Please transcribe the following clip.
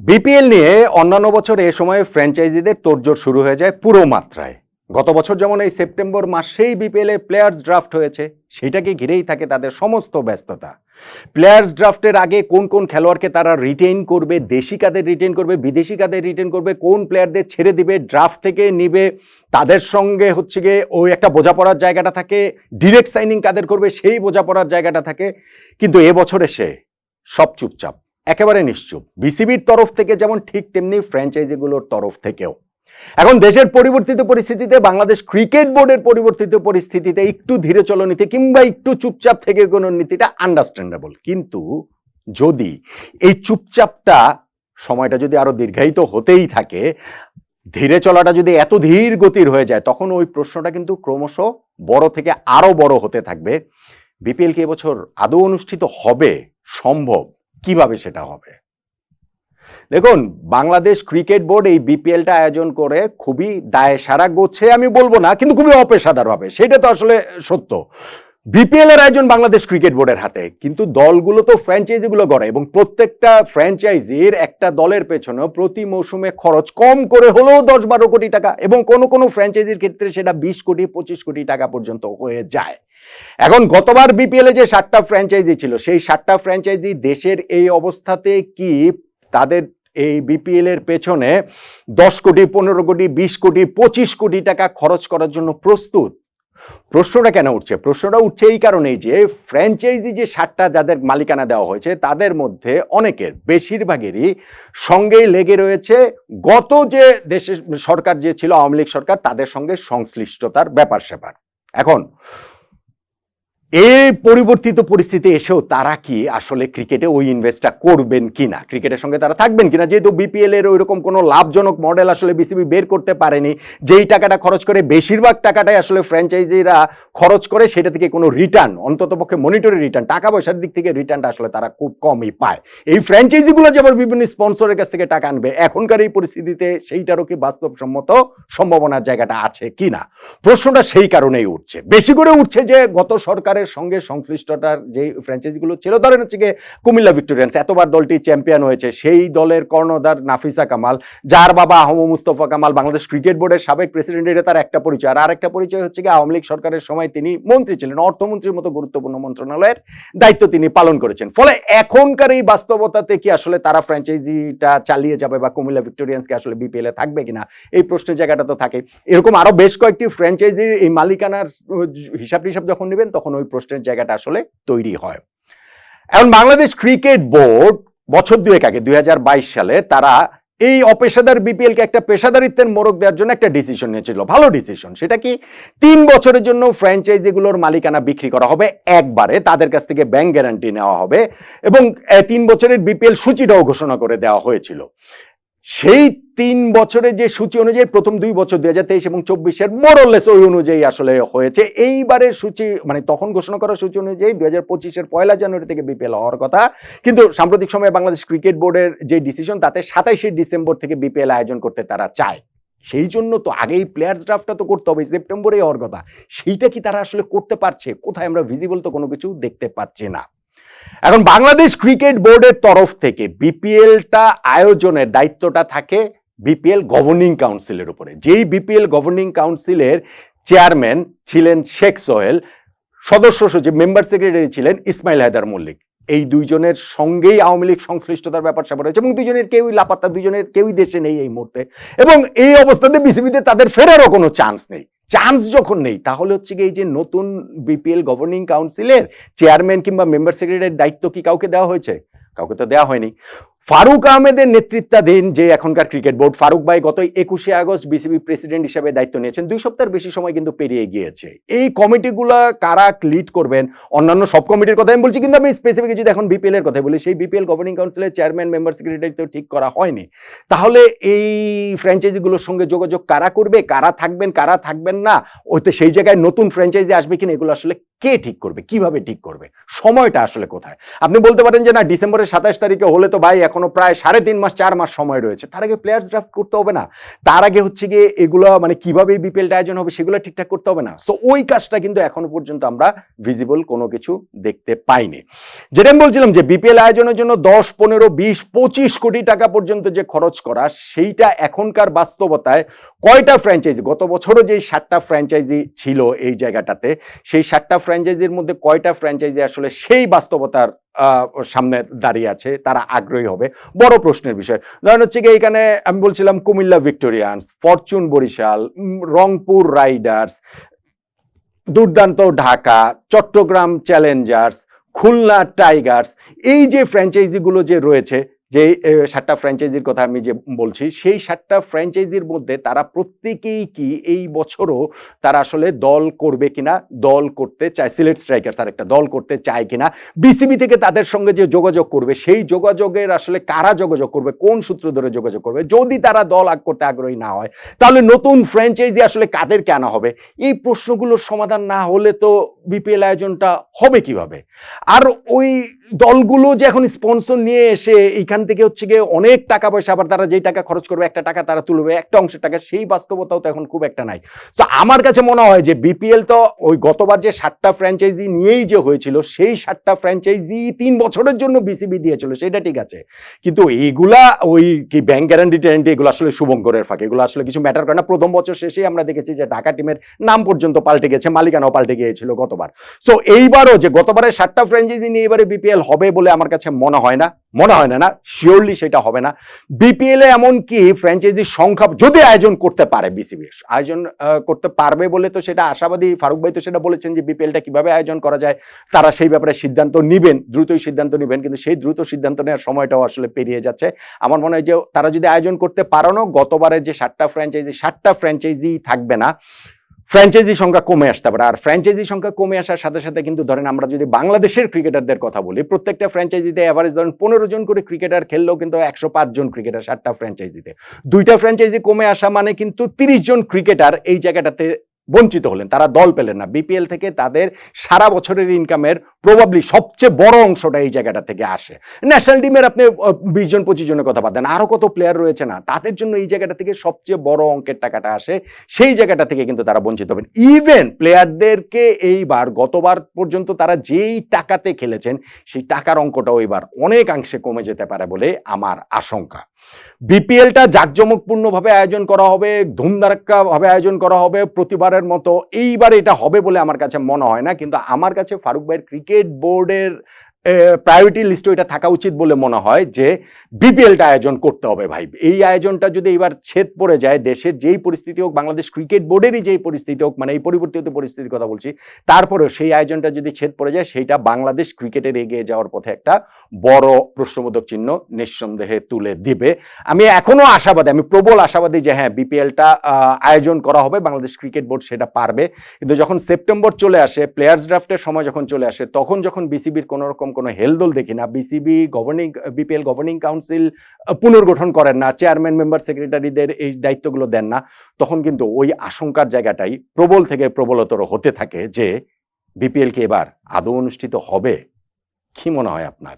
BPL নিয়ে অন্যান্য বছর এ সময় ফ্র্যাঞ্চাইজিদের তোড়জোড় শুরু হয়ে যায় পুরো মাত্রায়। গত বছর যেমন এই সেপ্টেম্বর মাসেই বিপিএল প্লেয়ার্স ড্রাফট হয়েছে সেটাকে ঘিরেই থাকে তাদের সমস্ত ব্যস্ততা? প্লেয়ার্স ড্রাফটের আগে কোন কোন খেলোয়াড়কে তারা রিটেইন করবে, দেশি কাদের রিটেইন করবে, বিদেশি কাদের রিটেইন করবে, কোন প্লেয়ারদের ছেড়ে দিবে ড্রাফট থেকে নিবে, তাদের সঙ্গে হচ্ছে গিয়ে ওই একটা বোঝাপড়ার জায়গাটা থাকে ডিরেক্ট সাইনিং কাদের করবে সেই বোঝাপড়ার জায়গাটা থাকে। কিন্তু এবছর এসে সব চুপচাপ। একেবারে নিশ্চুপ। বিসিবির তরফ থেকে যেমন ঠিক তেমনি ফ্র্যাঞ্চাইজিগুলোর তরফ থেকেও। এখন দেশের পরিবর্তিত পরিস্থিতিতে, বাংলাদেশ ক্রিকেট বোর্ডের পরিবর্তিত পরিস্থিতিতে একটু ধীরে চলনীতি কিংবা একটু চুপচাপ থেকে কোনো নীতিটা আন্ডারস্ট্যান্ডেবল কিন্তু যদি এই চুপচাপটা সময়টা যদি আরও দীর্ঘায়িত হতেই থাকে, ধীরে চলাটা যদি এত ধীর গতির হয়ে যায়, তখন ওই প্রশ্নটা কিন্তু ক্রমশ বড় থেকে আরও বড় হতে থাকবে। বিপিএল কি এবছর আদৌ অনুষ্ঠিত হবে? সম্ভব। কীভাবে সেটা হবে? দেখুন, বাংলাদেশ ক্রিকেট বোর্ড এই বিপিএলটা আয়োজন করে খুবই দায় সারা গোছে আমি বলব না, কিন্তু খুবই অপেশাদারভাবে। সেটা তো আসলে সত্য। বিপিএল এর আয়োজন বাংলাদেশ ক্রিকেট বোর্ডের হাতে। কিন্তু দলগুলো তো ফ্র্যাঞ্চাইজিগুলো গড়ে এবং প্রত্যেকটা ফ্র্যাঞ্চাইজির একটা দলের পেছনে প্রতি মৌসুমে খরচ কম করে হলেও দশ বারো কোটি টাকা এবং কোনো কোনো ফ্র্যাঞ্চাইজির ক্ষেত্রে সেটা বিশ কোটি, পঁচিশ কোটি টাকা পর্যন্ত হয়ে যায়। এখন গতবার বিপিএল এ যে সাতটা ফ্র্যাঞ্চাইজি ছিল, সেই সাতটা ফ্র্যাঞ্চাইজি দেশের এই অবস্থাতে কি তাদের এই বিপিএল এর পেছনে দশ কোটি, পনেরো কোটি, বিশ কোটি, পঁচিশ কোটি টাকা খরচ করার জন্য প্রস্তুত? প্রশ্নটা কেন উঠছে? প্রশ্নটা উঠছে এই কারণেই যে ফ্র্যাঞ্চাইজি যে সারটা যাদের মালিকানা দেওয়া হয়েছে, তাদের মধ্যে অনেকের বেশিরভাগেরই সঙ্গেই লেগে রয়েছে গত যে দেশের সরকার যে ছিল, আওয়ামী লীগ সরকার, তাদের সঙ্গে সংশ্লিষ্টতার ব্যাপার স্যাপার এখন এই পরিবর্তিত পরিস্থিতি এসেও তারা কি আসলে ক্রিকেটে ওই ইনভেস্টটা করবেন কিনা? ক্রিকেটের সঙ্গে তারা থাকবেন কিনা? যেহেতু বিপিএল এর ওইরকম কোনো লাভজনক মডেল আসলে বিসিবি বের করতে পারেনি, যেই টাকাটা খরচ করে বেশিরভাগ টাকাটাই আসলে ফ্র্যাঞ্চাইজিরা খরচ করে, সেটা থেকে কোনো রিটার্ন অন্তত পক্ষে মনিটরি রিটার্ন টাকা পয়সার দিক থেকে রিটার্নটা আসলে তারা খুব কমই পায়। এই ফ্র্যাঞ্চাইজিগুলো যেমন বিভিন্ন স্পন্সরের কাছ থেকে টাকা আনবে, এখনকার এই পরিস্থিতিতে সেইটারও কি বাস্তবসম্মত সম্ভাবনার জায়গাটা আছে কিনা? প্রশ্নটা সেই কারণেই উঠছে। বেশি করে উঠছে যে গত সরকারের সঙ্গে সংশ্লিষ্টতার যে ফ্র্যাঞ্চাইজিগুলো ছিল, ধরেন হচ্ছে গিয়ে কুমিল্লা ভিক্টোরিয়ান্স এতবার দলটি চ্যাম্পিয়ন হয়েছে, সেই দলের কর্ণধার নাফিসা কামাল, যার বাবা আহম মুস্তফা কামাল, বাংলাদেশ ক্রিকেট বোর্ডের সাবেক প্রেসিডেন্ট এটা তার একটা পরিচয়। আর আরেকটা পরিচয় হচ্ছে গিয়ে আওয়ামী লীগ সরকারের সময় তিনি মন্ত্রী ছিলেন, অর্থমন্ত্রীর মতো গুরুত্বপূর্ণ মন্ত্রণালয়ের দায়িত্ব তিনি পালন করেছেন। ফলে এখনকার এই বাস্তবতাতে কি আসলে তারা ফ্র্যাঞ্চাইজিটা চালিয়ে যাবে বা কুমিল্লা ভিক্টোরিয়ান্সকে আসলে বিপিএল এ থাকবে কিনা? এই প্রশ্নের জায়গাটা তো থাকে এরকম আরও বেশ কয়েকটি ফ্র্যাঞ্চাইজির এই মালিকানার হিসাব টিসাব যখন নেবেন, তখন ওই প্রশ্নের জায়গাটা আসলে তৈরি হয়। এখন বাংলাদেশ ক্রিকেট বোর্ড বছর দুয়েক আগে দু হাজার বাইশ সালে, তারা এই অপেশাদার বিপিএল কে একটা পেশাদারিত্বের মোড়ক দেওয়ার জন্য একটা ডিসিশন নিয়েছিল। ভালো ডিসিশন সেটা কি? তিন বছরের জন্য ফ্র্যাঞ্চাইজিগুলোর মালিকানা বিক্রি করা হবে একবারে, তাদের কাছ থেকে ব্যাংক গ্যারান্টি নেওয়া হবে এবং তিন বছরের বিপিএল সূচিটাও ঘোষণা করে দেওয়া হয়েছিল। সেই তিন বছরের যে সূচি অনুযায়ী প্রথম দুই বছর দুই হাজার তেইশ এবং চব্বিশের মোরলেস ওই অনুযায়ী আসলে হয়েছে। এইবারের সূচি মানে তখন ঘোষণা করা সূচি অনুযায়ী দুই হাজার পঁচিশের পয়লা জানুয়ারি থেকে বিপিএল হওয়ার কথা। কিন্তু সাম্প্রতিক সময়ে বাংলাদেশ ক্রিকেট বোর্ডের যে ডিসিশন তাতে সাতাইশে ডিসেম্বর থেকে বিপিএল আয়োজন করতে তারা চায়। সেই জন্য তো আগেই প্লেয়ার্স ড্রাফটটা তো করতে হবে সেপ্টেম্বরে হওয়ার কথা। সেইটা কি তারা আসলে করতে পারছে? কোথায় আমরা ভিজিবল তো কোনো কিছু দেখতে পাচ্ছি না। এখন বাংলাদেশ ক্রিকেট বোর্ডের তরফ থেকে বিপিএলটা আয়োজনের দায়িত্বটা থাকে বিপিএল গভর্নিং কাউন্সিলের উপরে। যেই বিপিএল গভর্নিং কাউন্সিলের চেয়ারম্যান ছিলেন শেখ সোহেল, সদস্য সচিব, মেম্বার সেক্রেটারি ছিলেন ইসমাইল হায়দার মল্লিক। এই দুইজনের সঙ্গেই আওয়ামী লীগ সংশ্লিষ্টতার ব্যাপার স্যাপার রয়েছে এবং দুজনের কেউই লাপাত্তা দুজনের কেউই দেশে নেই এই মুহূর্তে। এবং এই অবস্থাতে বিসিবিতে তাদের ফেরারও কোনো চান্স নেই। চান্স যখন নেই, তাহলে হচ্ছে কি এই যে নতুন বিপিএল গভর্নিং কাউন্সিলের চেয়ারম্যান কিংবা মেম্বার সেক্রেটারির দায়িত্ব কি কাউকে দেওয়া হয়েছে? কাউকে তো দেওয়া হয়নি। ফারুক আহমেদের নেতৃত্বাধীন যে এখনকার ক্রিকেট বোর্ড, ফারুক ভাই গত একুশে আগস্ট বিসিবি প্রেসিডেন্ট হিসেবে দায়িত্ব নিয়েছেন। দুই সপ্তাহের বেশি সময় কিন্তু পেরিয়ে গিয়েছে। এই কমিটিগুলো কারা লিড করবেন? অন্যান্য সব কমিটির কথা আমি বলছি, কিন্তু আমি স্পেসিফিক যদি এখন বিপিএল এর কথা বলি, সেই বিপিএল গভর্নিং কাউন্সিলের চেয়ারম্যান মেম্বার সেক্রেটারি তো ঠিক করা হয়নি। তাহলে এই ফ্র্যাঞ্চাইজিগুলোর সঙ্গে যোগাযোগ কারা করবে? কারা থাকবেন? কারা থাকবেন না? ওইতে সেই জায়গায় নতুন ফ্র্যাঞ্চাইজি আসবে কিনা, এগুলো আসলে কে ঠিক করবে? কীভাবে ঠিক করবে? সময়টা আসলে কোথায়? আপনি বলতে পারেন যে না, ডিসেম্বরের সাতাশ তারিখে হলে তো ভাই এখন এখনও প্রায় সাড়ে তিন মাস, চার মাস সময় রয়েছে। তার আগে প্লেয়ার্স ড্রাফট করতে হবে না। তার আগে হচ্ছে গিয়ে এগুলো মানে কীভাবে বিপিএলটা আয়োজন হবে সেগুলো ঠিকঠাক করতে হবে না। সো ওই কাজটা কিন্তু এখনও পর্যন্ত আমরা ভিজিবল কোনো কিছু দেখতে পাইনি। যেটা আমি বলছিলাম যে বিপিএল আয়োজনের জন্য দশ, পনেরো, বিশ, পঁচিশ কোটি টাকা পর্যন্ত যে খরচ করা, সেইটা এখনকার বাস্তবতায় কয়টা ফ্র্যাঞ্চাইজি গত বছরও যেই সাতটা ফ্র্যাঞ্চাইজি ছিল এই জায়গাটাতে, সেই সাতটা ফ্র্যাঞ্চাইজির মধ্যে কয়টা ফ্র্যাঞ্চাইজি আসলে সেই বাস্তবতার সামনে দাঁড়িয়ে আছে, তারা আগ্রহী হবে। বড় প্রশ্নের বিষয়, ধরেন হচ্ছে গিয়ে এখানে আমি বলছিলাম Comilla Victorians, Fortune Barishal Rangpur riders, Durdanto Dhaka, Chattogram challengers, Khulna tigers, এই যে ফ্র্যাঞ্চাইজিগুলো যে রয়েছে যে সাতটা ফ্র্যাঞ্চাইজির কথা আমি যে বলছি, সেই সাতটা ফ্র্যাঞ্চাইজির মধ্যে তারা প্রত্যেকেই কি এই বছরও তারা আসলে দল করবে কিনা, দল করতে চায়, সিলেট স্ট্রাইকার্স আর একটা দল করতে চায় কিনা বিসিবি থেকে তাদের সঙ্গে যে যোগাযোগ করবে, সেই যোগাযোগের আসলে কারা যোগাযোগ করবে, কোন সূত্র ধরে যোগাযোগ করবে, যদি তারা দল আগ করতে আগ্রহী না হয়, তাহলে নতুন ফ্র্যাঞ্চাইজি আসলে কাদেরকে আনা হবে? এই প্রশ্নগুলোর সমাধান না হলে তো বিপিএল আয়োজনটা হবে কীভাবে? আর ওই দলগুলো যে এখন স্পন্সর নিয়ে এসে এইখান থেকে হচ্ছে গিয়ে অনেক টাকা পয়সা আবার তারা যেই টাকা খরচ করবে, একটা টাকা তারা তুলবে, একটা অংশের টাকা, সেই বাস্তবতাও তো এখন খুব একটা নাই। তো আমার কাছে মনে হয় যে বিপিএল তো ওই গতবার যে সাতটা ফ্র্যাঞ্চাইজি নিয়েই যে হয়েছিল, সেই সাতটা ফ্র্যাঞ্চাইজি তিন বছরের জন্য বিসিবি দিয়েছিল, সেটা ঠিক আছে। কিন্তু এইগুলা ওই কি ব্যাংক গ্যারান্টি ট্যারান্টি, এগুলো আসলে শুভঙ্করের ফাঁকে, এগুলো আসলে কিছু ম্যাটার করে না। প্রথম বছর শেষেই আমরা দেখেছি যে ঢাকা টিমের নাম পর্যন্ত পাল্টে গেছে, মালিকানাও পাল্টে গিয়েছিল গতবার। সো এইবারও যে গতবারের সাতটা ফ্র্যাঞ্চাইজি নিয়ে এবারে বিপিএল হবে বলে আমার কাছে মনে হয় না। মনে হয় না না শিওরলি সেটা হবে না। বিপিএল এমনকি ফ্র্যাঞ্চাইজির সংখ্যা যদি আয়োজন করতে পারে বিসিবি আয়োজন করতে পারবে বলে তো সেটা আশাবাদী, ফারুক ভাই তো সেটা বলেছেন যে বিপিএলটা কীভাবে আয়োজন করা যায়, তারা সেই ব্যাপারে সিদ্ধান্ত নেবেন, দ্রুতই সিদ্ধান্ত নেবেন, কিন্তু সেই দ্রুত সিদ্ধান্ত নেওয়ার সময়টাও আসলে পেরিয়ে যাচ্ছে। আমার মনে হয় যে তারা যদি আয়োজন করতে পারানো, গতবারের যে সাতটা ফ্র্যাঞ্চাইজি সাতটা ফ্র্যাঞ্চাইজি থাকবে না ফ্র্যাঞ্চাইজি সংখ্যা কমে আসতে পারে। আর ফ্র্যাঞ্চাইজি সংখ্যা কমে আসার সাথে সাথে কিন্তু ধরেন আমরা যদি বাংলাদেশের ক্রিকেটারদের কথা বলি, প্রত্যেকটা ফ্র্যাঞ্চাইজিতে অ্যাভারেজ ধরেন পনেরো জন করে ক্রিকেটার খেললেও কিন্তু একশো পাঁচ জন ক্রিকেটার সাতটা ফ্র্যাঞ্চাইজিতে দুইটা ফ্র্যাঞ্চাইজি কমে আসা মানে কিন্তু তিরিশ জন ক্রিকেটার এই জায়গাটাতে বঞ্চিত হলেন। তারা দল পেলেন না। বিপিএল থেকে তাদের সারা বছরের ইনকামের প্রবাবলি সবচেয়ে বড় অংশটা এই জায়গাটা থেকে আসে। ন্যাশনাল টিমের আপনি বিশ জন, পঁচিশ জনের কথা বাদ দেন। আরও কত প্লেয়ার রয়েছে না, তাদের জন্য এই জায়গাটা থেকে সবচেয়ে বড় অঙ্কের টাকাটা আসে। সেই জায়গাটা থেকে কিন্তু তারা বঞ্চিত হবেন। ইভেন প্লেয়ারদেরকে এইবার, গতবার পর্যন্ত তারা যেই টাকাতে খেলেছেন, সেই টাকার অঙ্কটাও এবার অনেকাংশে কমে যেতে পারে বলে আমার আশঙ্কা। বিপিএলটা জাঁকজমকপূর্ণভাবে আয়োজন করা হবে ধুমধারাক্কা ভাবে আয়োজন করা হবে প্রতিবারের মতো। এইবার এটা হবে বলে আমার কাছে মনে হয় না, কিন্তু আমার কাছে ফারুক ভাইয়ের ক্রিকেট বোর্ডের প্রায়োরিটি লিস্টে এটা থাকা উচিত বলে মনে হয় যে বিপিএলটা আয়োজন করতে হবে ভাই। এই আয়োজনটা যদি এবার ছেদ পড়ে যায়, দেশের যেই পরিস্থিতি হোক, বাংলাদেশ ক্রিকেট বোর্ডেরই যেই পরিস্থিতি হোক মানে এই পরিবর্তিত পরিস্থিতির কথা বলছি, তারপরেও সেই আয়োজনটা যদি ছেদ পড়ে যায়, সেইটা বাংলাদেশ ক্রিকেটের এগিয়ে যাওয়ার পথে একটা বড় প্রশ্নবোধক চিহ্ন নিঃসন্দেহে তুলে দিবে। আমি এখনও আশাবাদী, আমি প্রবল আশাবাদী যে হ্যাঁ বিপিএলটা আয়োজন করা হবে, বাংলাদেশ ক্রিকেট বোর্ড সেটা পারবে। কিন্তু যখন সেপ্টেম্বর চলে আসে প্লেয়ার্স ড্রাফটের সময় যখন চলে আসে, তখন যখন বিসিবির কোনো রকম কোনো হেলদোল দেখি না। BCB governing BPL governing council পুনর্গঠন করেন না চেয়ারম্যান মেম্বার সেক্রেটারিদের এই দায়িত্বগুলো দেন না। তখন কিন্তু ওই আশঙ্কার জায়গাটাই প্রবল থেকে প্রবলতর হতে থাকে যে বিপিএল কি এবার আদৌ অনুষ্ঠিত হবে? কি মনে হয় আপনার?